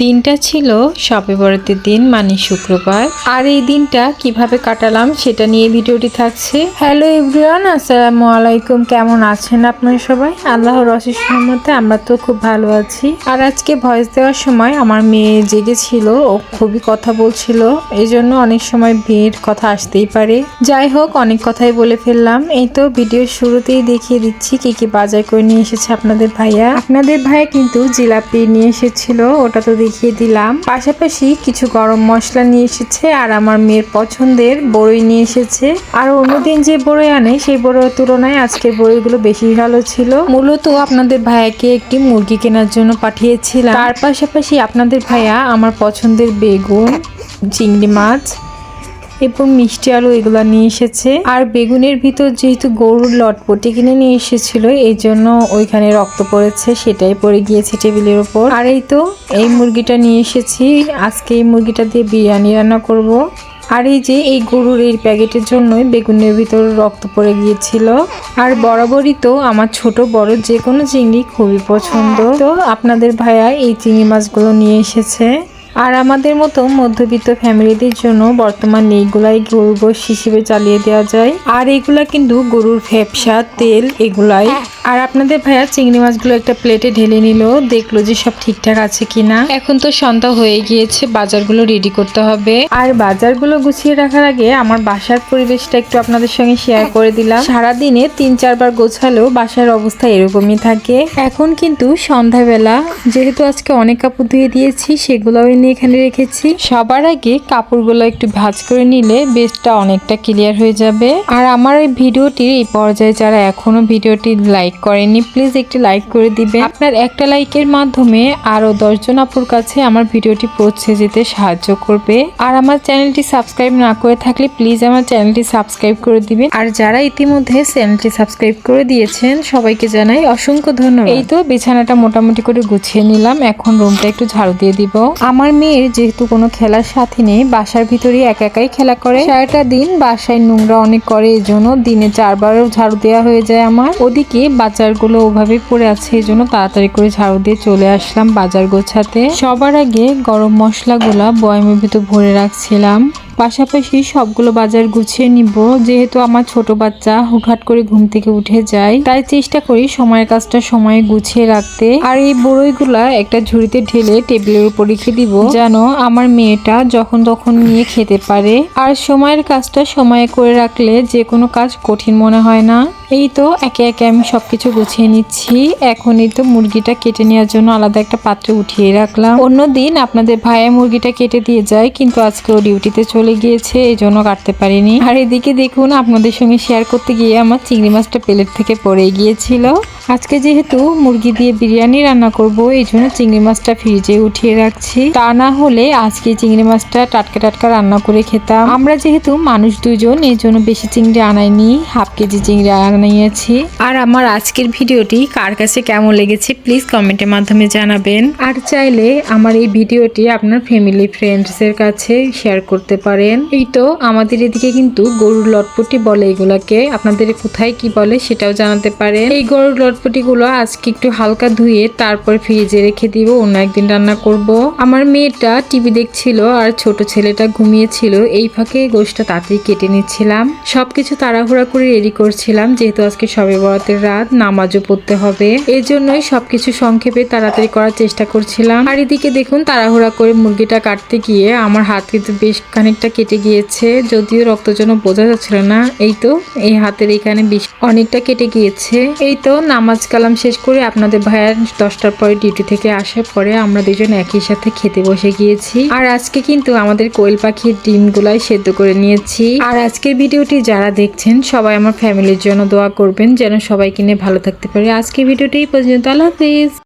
দিনটা ছিল শবে বরাতের দিন মানে শুক্রবার। আর এই দিনটা কীভাবে কাটালাম সেটা নিয়ে ভিডিওটি থাকছে। হ্যালো এভরিওয়ান, আসসালামু আলাইকুম। কেমন আছেন আপনারা সবাই? আল্লাহর অশেষ মতে আমরা তো খুব ভালো আছি। আর আজকে ভয়েস দেওয়ার সময় আমার মেয়ে জেগেছিল ও খুবই কথা বলছিল, এই জন্য অনেক সময় বিয়ের কথা আসতেই পারে। যাই হোক, অনেক কথাই বলে ফেললাম। এই তো ভিডিওর শুরুতেই দেখিয়ে দিচ্ছি কি কি বাজার করে নিয়ে এসেছে আপনাদের ভাইয়া। আপনাদের ভাইয়া কিন্তু জিলাপি নিয়ে এসেছিল, ওটা তো দেখিয়ে দিলাম। পাশাপাশি কিছু গরম মশলা নিয়ে এসেছে আর আমার মেয়ের পছন্দের বড়ই নিয়ে এসেছে। আর অন্যদিন যে বড়ই আনে, সেই বড়ের তুলনায় আজকের বড়িগুলো বেশি ভালো ছিল। মূলত আপনাদের ভাইয়াকে একটি মুরগি কেনার জন্য পাঠিয়েছিলাম। তার পাশাপাশি আপনাদের ভাইয়া আমার পছন্দের বেগুন, চিংড়ি মাছ এবং মিষ্টি আলু এগুলো নিয়ে এসেছে। আর বেগুনের ভিতর যেহেতু গরুর লটপটি কিনে নিয়ে এসেছিল, এই জন্য ওইখানে রক্ত পড়েছে, সেটাই পড়ে গিয়েছে টেবিলের ওপর আর এই তো, এই মুরগিটা নিয়ে এসেছি। আজকে এই মুরগিটা দিয়ে বিরিয়ানি রান্না করব। আর এই যে, এই গরুর এই প্যাকেটের জন্যই বেগুনের ভিতর রক্ত পড়ে গিয়েছিল। আর বরাবরই তো আমার ছোট, বড় যে কোনো চিংড়ি খুবই পছন্দ। তো আপনাদের ভাইয়া এই চিংড়ি মাছগুলো নিয়ে এসেছে। আর আমাদের মতো মধ্যবিত্ত ফ্যামিলিদের জন্য বর্তমান এইগুলাই গরুর গোশ হিসেবে চালিয়ে দেওয়া যায়। আর এগুলা কিন্তু গরুর ফ্যাপসা, তেল এগুলাই। আর আপনাদের ভাইয়া চিংড়ি মাছগুলো একটা প্লেটে ঢেলে নিল, দেখল যে সব ঠিকঠাক আছে কিনা। এখন তো সন্ধ্যা হয়ে গিয়েছে, বাজারগুলো রেডি করতে হবে। আর বাজারগুলো গুছিয়ে রাখার আগে আমার বাসার পরিবেশটা একটু আপনাদের সঙ্গে শেয়ার করে দিলাম। সারাদিনে তিন চারবার গোছালেও বাসার অবস্থা এরকমই থাকে। এখন কিন্তু সন্ধ্যাবেলা, যেহেতু আজকে অনেক কাপড় ধুয়ে দিয়েছি, সেগুলোও এনে এখানে রেখেছি। সবার আগে কাপড়গুলো একটু ভাজ করে নিলে বেসটা অনেকটা ক্লিয়ার হয়ে যাবে। আর আমার এই ভিডিওটির এই পর্যায়ে যারা এখনও ভিডিওটি লাইক করেনি প্লিজ একটি লাইক করে দিবেন। আপনার একটা লাইকের মাধ্যমে আরও দশজন আপুর কাছে আমার ভিডিওটি পৌঁছে যেতে সাহায্য করবে। আর আমার চ্যানেলটি সাবস্ক্রাইব না করে থাকলে প্লিজ আমার চ্যানেলটি সাবস্ক্রাইব করে দিবেন। আর যারা ইতিমধ্যে চ্যানেলটি সাবস্ক্রাইব করে দিয়েছেন, সবাইকে জানাই অসংখ্য ধন্যবাদ। এই তো বিছানাটা মোটামুটি করে গুছিয়ে নিলাম। এখন রুমটা একটু ঝাড়ু দিয়ে দিব। আমার মেয়ের যেহেতু কোনো খেলার সাথী নেই, বাসার ভিতরে একা একাই খেলা করে। সারাটা দিন বাসায় নোংরা অনেক করে এই জন্য দিনে চারবারও ঝাড়ু দেওয়া হয়ে যায় আমার। ওদিকে বাজারগুলো ওভাবে পড়ে আছে এই জন্য তাড়াতাড়ি করে ঝাড়ু দিয়ে চলে আসলাম বাজার গোছাতে। সবার আগে গরম মশলাগুলা বয়মের ভিতর ভরে রাখছিলাম। পাশাপাশি সবগুলো বাজার গুছিয়ে নিব। যেহেতু আমার ছোট বাচ্চা হুটহাট করে ঘুম থেকে উঠে যায়, তাই চেষ্টা করি সময়ের কাজটা সময়ে গুছিয়ে রাখতে। আর এই বড়ইগুলা একটা ঝুড়িতে ঢেলে টেবিলের উপর রেখে দিব, যেন আমার মেয়েটা যখন তখন নিয়ে খেতে পারে। আর সময়ের কাজটা সময়ে করে রাখলে যে কোনো কাজ কঠিন মনে হয় না। এই তো একে একে আমি সব কিছু গুছিয়ে নিচ্ছি। এখনই তো মুরগিটা কেটে নেওয়ার জন্য আলাদা একটা পাত্রে উঠিয়ে রাখলাম। অন্যদিন আপনাদের ভাইয়া মুরগিটা কেটে দিয়ে যায়, কিন্তু আজকে ও ডিউটিতে চলে গিয়েছে, এই জন্য কাটতে পারিনি। আর এদিকে দেখুন, আপনাদের সঙ্গে শেয়ার করতে গিয়ে আমার চিংড়ি মাছটা প্লেট থেকে পড়ে গিয়েছিল। আজকে যেহেতু মুরগি দিয়ে বিরিয়ানি রান্না করব, এই জন্য চিংড়ি মাছটা ফ্রিজে উঠিয়ে রাখছি। তা না হলে আজকে চিংড়ি মাছটা টাটকা টাটকা রান্না করে খেতাম। আমরা যেহেতু মানুষ দুজন, এই জন্য বেশি চিংড়ি আনাইনি, হাফ কেজি চিংড়ি আনাইয়াছি আর আমার আজকের ভিডিওটি কার কাছে কেমন লেগেছে প্লিজ কমেন্টের মাধ্যমে জানাবেন। আর চাইলে আমার এই ভিডিওটি আপনার ফ্যামিলি ফ্রেন্ডসের কাছে শেয়ার করতে পারেন। এই তো আমাদের এদিকে কিন্তু গরুর লটপটি বলে এগুলাকে। আপনাদের কোথায় কি বলে সেটাও জানাতে পারেন। এই গরুর লটপটিগুলো আজকে একটু হালকা ধুয়ে তারপর ফ্রিজে রেখে দিব। অন্য একদিন রান্না করব। আমার মেয়েটা টিভি দেখছিল আর ছোট ছেলেটা ঘুমিয়েছিল। এই ফাঁকে গোষ্ঠটা তাড়াতাড়ি কেটে নিচ্ছিলাম। সবকিছু তাড়াহুড়া করে রেডি করছিলাম, যেহেতু আজকে সবে বরাতের রাত, নামাজও পড়তে হবে। এই জন্যই সবকিছু সংক্ষেপে তাড়াতাড়ি করার চেষ্টা করছিলাম। আর এদিকে দেখুন, তাড়াহুড়া করে মুরগিটা কাটতে গিয়ে আমার হাত কিন্তু বেশ খানিকটা কেটে গিয়েছে, যদিও রক্তজনক বোঝা যাচ্ছিল না। এই তো, এই হাতের এখানে বেশ অনেকটা কেটে গিয়েছে। এই তো নামাজ কালাম শেষ করে আপনাদের ভাইয়ার দশটার পরে ডিউটি থেকে আসার পরে আমরা দুজন একই সাথে খেতে বসে গিয়েছি। আর আজকে কিন্তু আমাদের কোয়েল পাখির ডিম গুলাই সেদ্ধ করে নিয়েছি। আর আজকের ভিডিওটি যারা দেখছেন, সবাই আমার ফ্যামিলির জন্য দোয়া করবেন, যেন সবাই কিনে ভালো থাকতে পারে। আজকের ভিডিওটি পর্যন্ত। আল্লাহ হাফিজ।